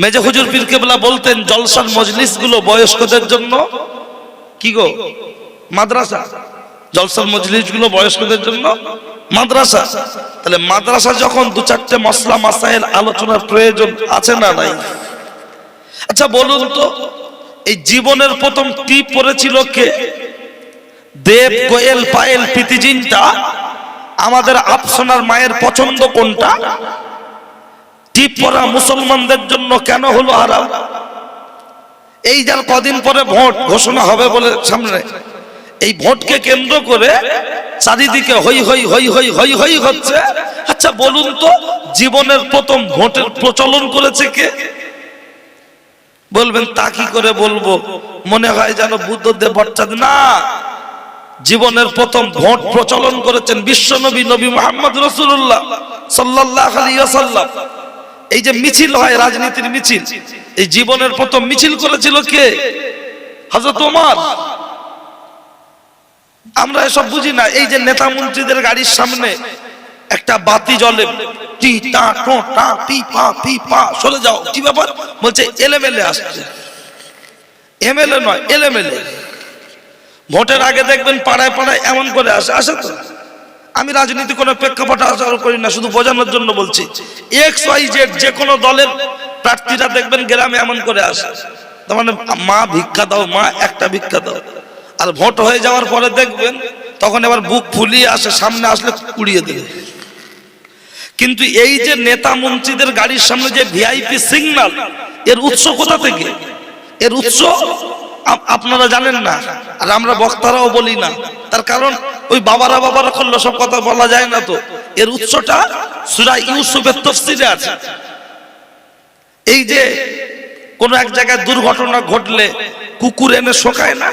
মেজে হুজুর পীর কেবলা বলতেন, জলসার মজলিসগুলো বয়স্কদের জন্য। কি গো? মাদ্রাসা। জলসার মজলিসগুলো বয়স্কদের জন্য। মাদ্রাসা। তাহলে মাদ্রাসা যখন দু চারটে মশলা, মাসাইল আলোচনার প্রয়োজন আছে না নাই? আচ্ছা বলুন তো, এই জীবনের প্রথম টিপ পড়েছিল কে? দেব কোয়েল পায়েল প্রীতিজিনটা আমাদের আফসোনার মায়ের পছন্দ কোনটা? টিপ পরা মুসলমানদের জন্য কেন হলো হারাম? এই যার কদিন পরে ভোট ঘোষণা হবে বলে সামনে এই ভোটকে কেন্দ্র করে চারিদিকে হই হই হই হই হই হই হচ্ছে। আচ্ছা বলুন তো, জীবনের প্রথম ভোটের প্রচলন করেছে কে? বলবেন, তা কি করে বলব? মনে হয় যেন বুদ্ধদেব ভট্টাচার্য না। জীবনের প্রথম ভোট প্রচলন করেছেন বিশ্বনবী নবী মোহাম্মদ রসুল্লাহ সাল্লাহ আলিয়াল্লাম এই যে মিছিল হয়, রাজনীতির মিছিল। এই জীবনের প্রথম মিছিল করেছিল কে? হজরত ওমর। আমরা এসব বুঝি না। এই যে নেতা মন্ত্রীদের গাড়ির সামনে একটা বাতি জ্বলে, টি, টা, টো, টা, পি, পা পি, পা, চলে যাও। কি ব্যাপার? বলছে, এলেমেলে আসছে। এমএলএ নয়, এলেমেলে। ভোটের আগে দেখবেন পাড়ায় পাড়ায় এমন করে আসে। আসে তো? আমি রাজনীতি কোনো প্রেক্ষাপট আচরণ করি না, শুধু বোঝানোর জন্য বলছি। এক্স ওয়াই জেড যে কোনো দলের প্রার্থীরা দেখবেন গ্রামে এমন করে আসে। তার মানে মা ভিক্ষা দাও, মা একটা ভিক্ষা দাও। আর ভোট হয়ে যাওয়ার পরে দেখবেন তখন এবার বুক ফুলিয়ে আসে, সামনে আসলে কুড়িয়ে দেবে। কিন্তু এই যে নেতা মন্ত্রীদের গাড়ির সামনে যে ভিআইপি সিগন্যাল এর উৎস কোথা থেকে? এর উৎস আপনারা জানেন না। আর আমরা বক্তারাও বলি না। তার কারণ ওই বাবারা বাবারা করলে সব কথা বলা যায় না তো। এর উৎসটা সুরা ইউসুফের তফসিরে আছে। এই যে কোন এক জায়গায় দুর্ঘটনা ঘটলে কুকুর এনে শোকায় না?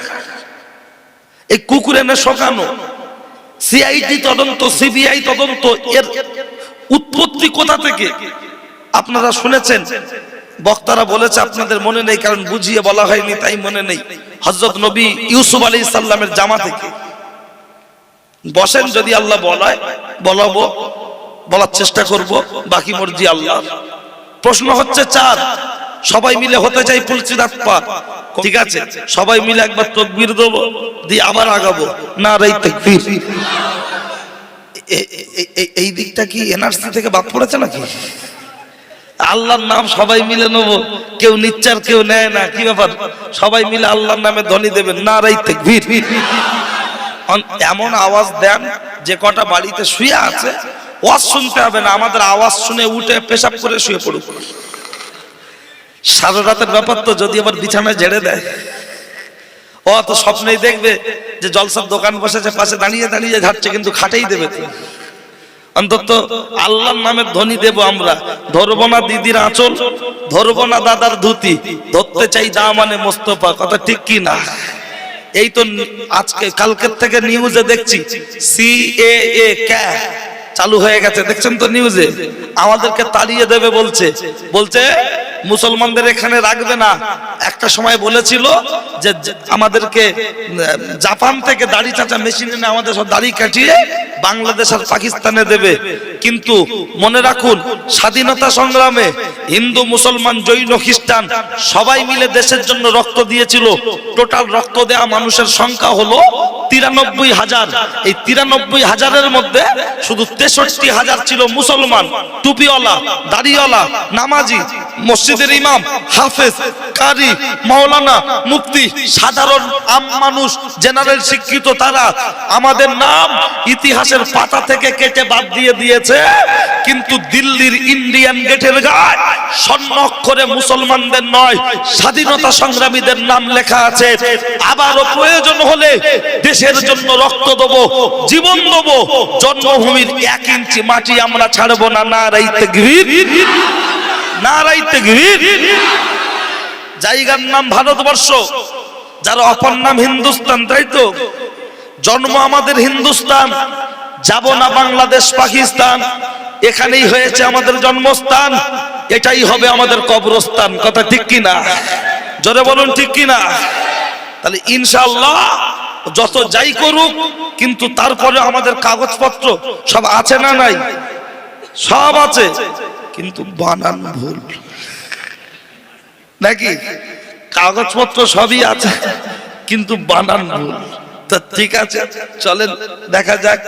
এই কুকুর এনে শোকানো সিআইডি তদন্ত সিবিআই তদন্ত, এর উৎপত্তি কোথা থেকে? আপনারা শুনেছেন? বক্তারা বলেছে, আপনাদের মনে নেই, কারণ বুঝিয়ে বলা হয়নি, তাই মনে নেই। হজরত নবী ইউসুফ আলী ইসাল্লামের জামা থেকে বসেন যদি আল্লাহ বলায়, বলাবো, বলার চেষ্টা করব, বাকি মর্জি আল্লাহ। প্রশ্ন হচ্ছে চার, সবাই মিলে হতে চাই পার ঠিক আছে, সবাই মিলে একবার তকবীর দেবো, দিয়ে আবার আগাবো। না রে তকবীর। এই দিকটা কি এনআরসি থেকে বাদ পড়েছে নাকি? আল্লাহর নাম সবাই মিলে নেব। কেউ নিচ্চার কেউ নেয় না। কি ব্যাপার? সবাই মিলে আল্লাহর নামে ধ্বনি দেবেন। না রাই ভিড় এমন আওয়াজ দেন যে কটা বাড়িতে শুয়ে আছে, ওয়াজ শুনতে হবে না। আমাদের আওয়াজ শুনে উঠে পেশাব করে শুয়ে পড়ুক। সারা রাতের ব্যাপার তো যদি আবার বিছানায় জেড়ে দেয়। ও তো স্বপ্নেই দেখবে যে জলসার দোকান বসেছে, পাশে দাঁড়িয়ে দাঁড়িয়ে ঝাড়ছে, কিন্তু খাটেই দেবে। অন্তত আল্লাহর নামে ধ্বনি দেব আমরা। ধরব না দিদির আঁচল, ধরব না দাদার ধুতি, ধরতে চাই যা মানে মোস্তফা, কথা ঠিক কি না? এই তো আজকে, কালকের থেকে নিউজে দেখছি সি এ এ ক্যা চালু হয়ে গেছে। দেখছেন তো নিউজে আমাদেরকে তাড়িয়ে দেবে বলছে। বলছে মুসলমানদের এখানে রাখবে না। একটা সময় বলেছিল যে আমাদেরকে জাপান থেকে দাড়ি চাচা মেশিন এনে আমাদের সব দাড়ি কাটিয়ে বাংলাদেশ আর পাকিস্তানে দেবে। কিন্তু মনে রাখুন, স্বাধীনতা সংগ্রামে হিন্দু, মুসলমান, জৈন, খ্রিস্টান সবাই মিলে দেশের জন্য রক্ত দিয়েছিল। টোটাল রক্ত দেওয়া মানুষের সংখ্যা হলো তিরানব্বই হাজার। এই তিরানব্বই হাজারের মধ্যে শুধু তেষট্টি হাজার ছিল মুসলমান, টুপিওয়ালা, দাড়িওয়ালা, নামাজি, মসজিদের ইমাম, হাফেজ, কারি, মাওলানা, মুফতি, সাধারণ আম মানুষ, জেনারেল শিক্ষিত তারা। আমাদের নাম ইতিহাসের পাতা থেকে কেটে বাদ দিয়ে দিয়েছে। কিন্তু দিল্লির ইন্ডিয়ান গেটের গায়ে স্বর্ণ মুসলমানদের নয়, স্বাধীনতা সংগ্রামীদের নাম লেখা আছে। আবারও প্রয়োজন হলে দেশের জন্য রক্ত দেবো, জীবন দেবো, জন্মভূমির এক ইঞ্চি মাটি আমরা ছাড়বো না না রাইতে গিরির না রাইতে গিরির জায়গার নাম ভারতবর্ষ, যার অপর নাম হিন্দুস্তান, তাই তো? জন্ম আমাদের হিন্দুস্তান, যাব না বাংলাদেশ, পাকিস্তান। এখানেই হয়েছে আমাদের জন্মস্থান, এটাই হবে আমাদের কবরস্থান। কথা ঠিক কি না জোরে বলুন ঠিক কি না তাহলে ইনশাআল্লাহ যত যাই করুক, কিন্তু তারপরে আমাদের কাগজপত্র সব আছে না নাই? সব আছে, কিন্তু বানান ভুল। নাকি? কাগজপত্র সবই আছে, কিন্তু বানান ভুল। তা ঠিক আছে, চলেন, দেখা যাক।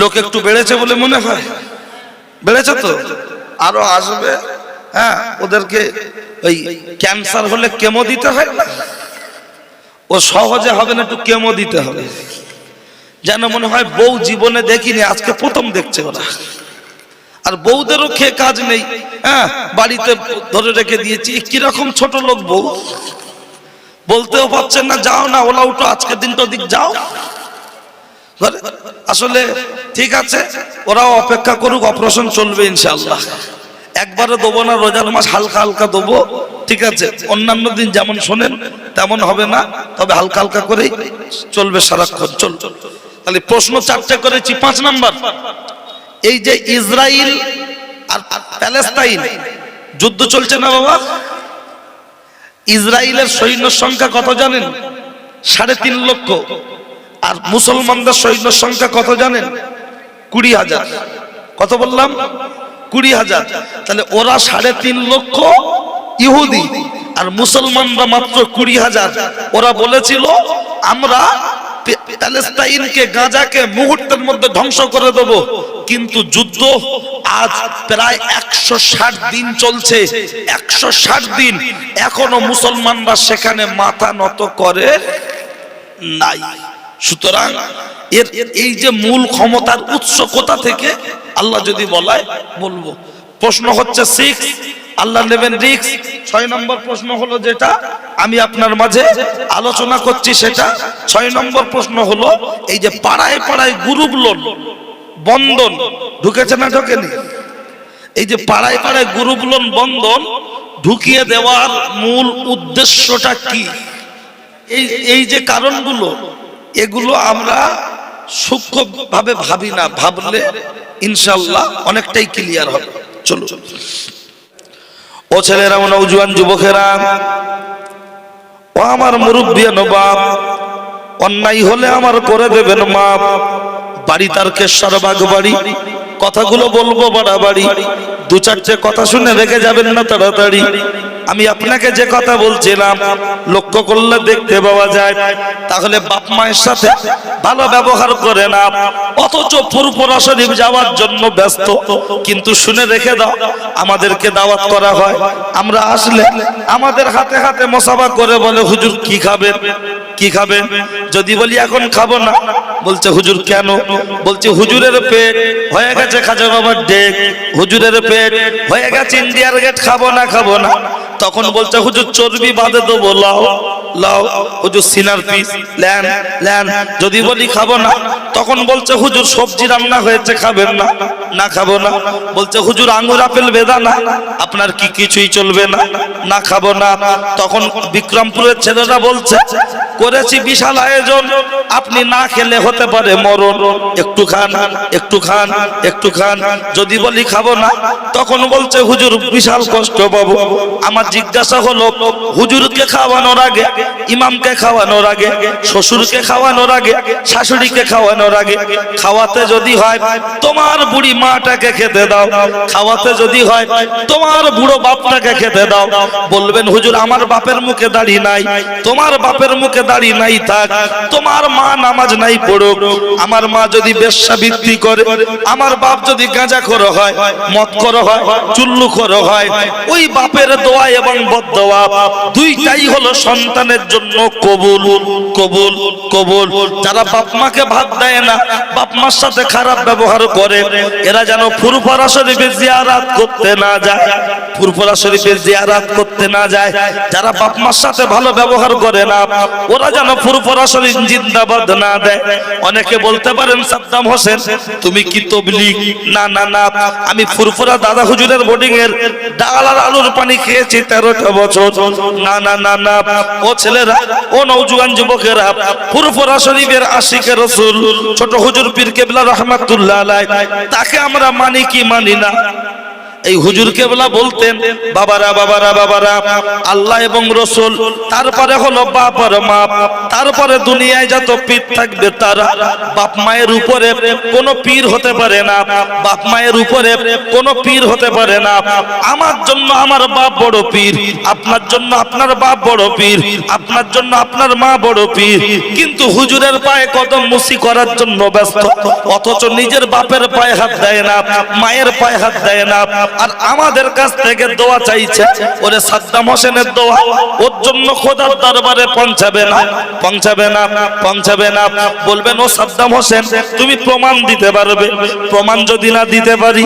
লোক একটু বেড়েছে বলে মনে হয়। বেড়েছে তো? আরও আসবে? হ্যাঁ ওদেরকে ওই ক্যান্সার হলে কেমো দিতে হয় না? ও সহজে হবে না, একটু কেমো দিতে হবে। যেন মনে হয় বউ জীবনে দেখিনি, আজকে প্রথম দেখছে ওরা। আর বউদেরও খেয়ে কাজ নেই হ্যাঁ বাড়িতে ধরে রেখে দিয়েছি। কীরকম ছোট লোক বউ। বলতেও পারছেন না, যাও না, ওলা উঠো, আজকের দিনটা দিক যাও। আসলে ঠিক আছে, ওরাও অপেক্ষা করুক, অপারেশন চলবে ইনশাল্লাহ একবারে দেবো না, রোজার মাস হালকা হালকা দেবো। ঠিক আছে, অন্যান্য দিন যেমন শোনেন, তেমন হবে না, তবে হালকা হালকা করেই চলবে সারাক্ষণ। চল। তাহলে প্রশ্ন চারটে করেছি, পাঁচ নাম্বার। এই যে ইসরায়েল আর প্যালেস্তাইন, যুদ্ধ চলছে না বাবা? ইসরায়েলের সৈন্য সংখ্যা কত জানেন? সাড়ে তিন লক্ষ। আর মুসলমানদের সৈন্য সংখ্যা কত জানেন? কুড়ি হাজার। কত বললাম? কুড়ি হাজার। তাহলে ওরা সাড়ে তিন লক্ষ ইহুদি আর মুসলমানরা মাত্র কুড়ি হাজার। ওরা বলেছিল, আমরা প্যালেস্তাইনকে গাজাকে মুহূর্তের মধ্যে ধ্বংস করে দেব। কিন্তু যুদ্ধ আজ প্রায় একশো ষাট দিন চলছে। একশো ষাট দিন এখনও মুসলমানরা সেখানে মাথা নত করে নাই। সুতরাং এর, এই যে মূল ক্ষমতার উৎস কোথা থেকে? আল্লাহ যদি বলায়, বলব। প্রশ্ন হচ্ছে সিক্স আল্লাহ নেবেন রিক্স ছয় নম্বর প্রশ্ন হলো যেটা, আমি আপনার মাঝে আলোচনা করছি সেটা। ছয় নম্বর প্রশ্ন হলো, এই যে পাড়ায় পাড়ায় গ্রুপ লোন, বন্ধন, ঢুকেছে না ঢোকেনি? এই যে পাড়ায় পাড়ায় গ্রুপ লোন, বন্ধন, ঢুকিয়ে দেওয়ার মূল উদ্দেশ্যটা কি? এই এই যে কারণগুলো, এগুলো আমরা সূক্ষ্মভাবে ভাবি না, ভাবলে ইনশাল্লাহ অনেকটাই ক্লিয়ার হবে। চলো ও ছেলেরা, ও নৌজুয়ান যুবকেরা, ও আমার মুরব্বী নবাব, অন্যায় হলে আমার করে দেবেন মাপ। বাড়ি তার কেশ্বর বাগ বাড়ি কথাগুলো বলব বাড়াবাড়ি। দু চারটে কথা শুনে রেখে যাবেন না তাড়াতাড়ি। আমি আপনাকে যে কথা বলছিলাম, লক্ষ্য করলে দেখতে পাওয়া যায়, তাহলে বাপ মায়ের সাথে ভালো ব্যবহার করে না অথচ ফুরফুরা শরীফ যাওয়ার জন্য ব্যস্ত। কিন্তু শুনে রেখে দাও, আমাদেরকে দাওয়াত করা হয়। আমরা আসলে আমাদের হাতে হাতে মশাবা করে বলে, হুজুর, কি খাবেন? কি খাবেন? যদি বলি, এখন খাব না। বলছে, হুজুর কেন? বলছে, হুজুরের পেট হয়ে গেছে খাজা বাবার ডেক। হুজুরের পেট হয়ে গেছে ইন্ডিয়ার গেট, খাব না খাব না। তখন বলছে, হুজুর, চর্বি বাঁধে দেবো, লাও লাও। হুজুর সিনার পিস, ল্যান ল্যান, যদি বলি খাব না। তখন বলছে, হুজুর, সবজি রান্না হয়েছে, খাবেন না না খাব না। বলছে, হুজুর, আঙুর, আপেল বেদানা আপনার কি কিছুই চলবে না না খাব না। তখন বিক্রমপুরের ছেলেরা বলছে করেছি বিশাল আয়োজন। আপনি না খেলে হতে পারে মরণ। একটু খান একটু খান একটু খান। যদি বলি খাব না, তখন বলছে, হুজুর, বিশাল কষ্ট পাবো। আমার জিজ্ঞাসা হলো, হুজুরকে খাওয়ানোর আগে, ইমামকে খাওয়ানোর আগে, শ্বশুরকে খাওয়ানোর আগে, শাশুড়িকে খাওয়ানোর আগে, খাওয়াতে যদি হয়, তোমার বুড়ি মাটাকে খেতে দাও। খাওয়াতে যদি হয়, তোমার বুড়ো বাপটাকে খেতে দাও। বলবেন, হুজুর, আমার বাপের মুখে দাড়ি নাই। তোমার বাপের মুখে দাড়ি নাই থাক, তোমার মা নামাজ নাই পড়ুক, আমার মা যদি বেশ্যা বৃত্তি করে, আমার বাপ যদি গাঁজা করো হয়, মদ করো হয়, চুল্লু করো হয়, ওই বাপের দোয়া এবং বদোয়া দুইটাই হলো সন্তানের জন্য কবুল কবুল কবুল। যারা বাপ মাকে ভাত দেয় না, বাপ মার সাথে খারাপ ব্যবহার করে, এরা যেন ফুরফরা শরীফে জিয়ারাত করতে না যায়, ফুরফরা শরীফে জিয়ারাত করতে না যায়। যারা বাপ মার সাথে ভালো ব্যবহার করে না ওরা যেন শরীফ জিন্দাবাদ না দেয়। অনেকে বলতে পারেন, সাদ্দাম হোসেন, তুমি কি তবলিগ? না না না, আমি ফুরফুরা দাদা হুজুরের বোর্ডিং এর ডাল আর আলুর পানি খেয়েছি তেরোটা বছর। না না না না, ও ছেলেরা, ও নৌজুয়ান যুবকেরা ফুরফুরা শরীফের আশিকে রসুল, ছোট হুজুর পীর কেবলা রহমাতুল্লাহ আলাই তাকে আমরা মানি কি মানি না? এই হুজুর কেবলা বলতেন, বাবারা বাবারা বাবারা, আল্লাহ এবং রসুল, তারপরে হলো বাপ আর মা তারপরে দুনিয়ায় যত পীর থাকবে তারা বাপ মায়ের উপরে কোনো পীর হতে পারে না, বাপ মায়ের উপরে কোনো পীর হতে পারে না। আমার জন্য আমার বাপ বড় পীর, আপনার জন্য আপনার বাপ বড় পীর, আপনার জন্য আপনার মা বড় পীর। কিন্তু হুজুরের পায়ে কদম মুসি করার জন্য ব্যস্ত, অথচ নিজের বাপের পায়ে হাত দেয় না, মায়ের পায়ে হাত দেয় না আর আমাদের কাছ থেকে দোয়া চাইছে। ওরে সাদ্দাম হোসেনের দোয়া, ওর জন্য খোদার দরবারে পৌঁছাবে না পৌঁছাবে না পৌঁছাবে না। বলবেন, ও সাদ্দাম হোসেন, তুমি প্রমাণ দিতে পারবে। প্রমাণ যদি না দিতে পারি,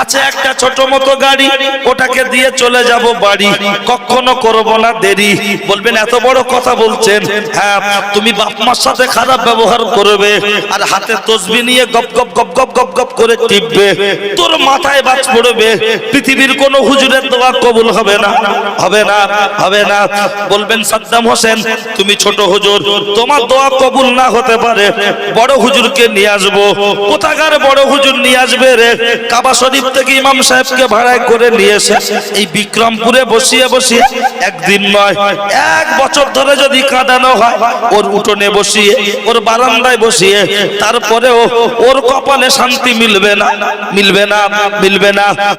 আছে একটা ছোট মতো গাড়ি, ওটাকে দিয়ে চলে যাব বাড়ি। কখনো করব না, দেরি। বলবেন, এত বড় কথা বলছেন। হ্যাঁ তুমি বাপ মার সাথে খারাপ ব্যবহার করবে আর হাতে তসবি নিয়ে গপ গপ গপ গপ গপ গপ করে টিপবে। তোর মাথায় বাজ পড়বে। পৃথিবীর কোন হুজুরের দোয়া কবুল হবে না হবে না হবে না। বলবেন, সাদ্দাম হোসেন, তুমি ছোট হুজুর, তোমার দোয়া কবুল না হতে পারে, বড় হুজুরকে নিয়ে আসব। কোথাকার বড় হুজুর নিয়ে আসবে রে? কাবা শরীফ থেকে ইমাম সাহেবকে ভাড়ায় করে নিয়ে এসে এই বিক্রমপুরে বসিয়ে বসিয়ে, একদিন নয়, এক বছর ধরে যদি কাঁদানো হয়, ওর উঠোনে বসিয়ে, ওর বারান্দায় বসিয়ে, তারপরেও ওর কপালে শান্তি মিলবে না মিলবে না মিলবে না।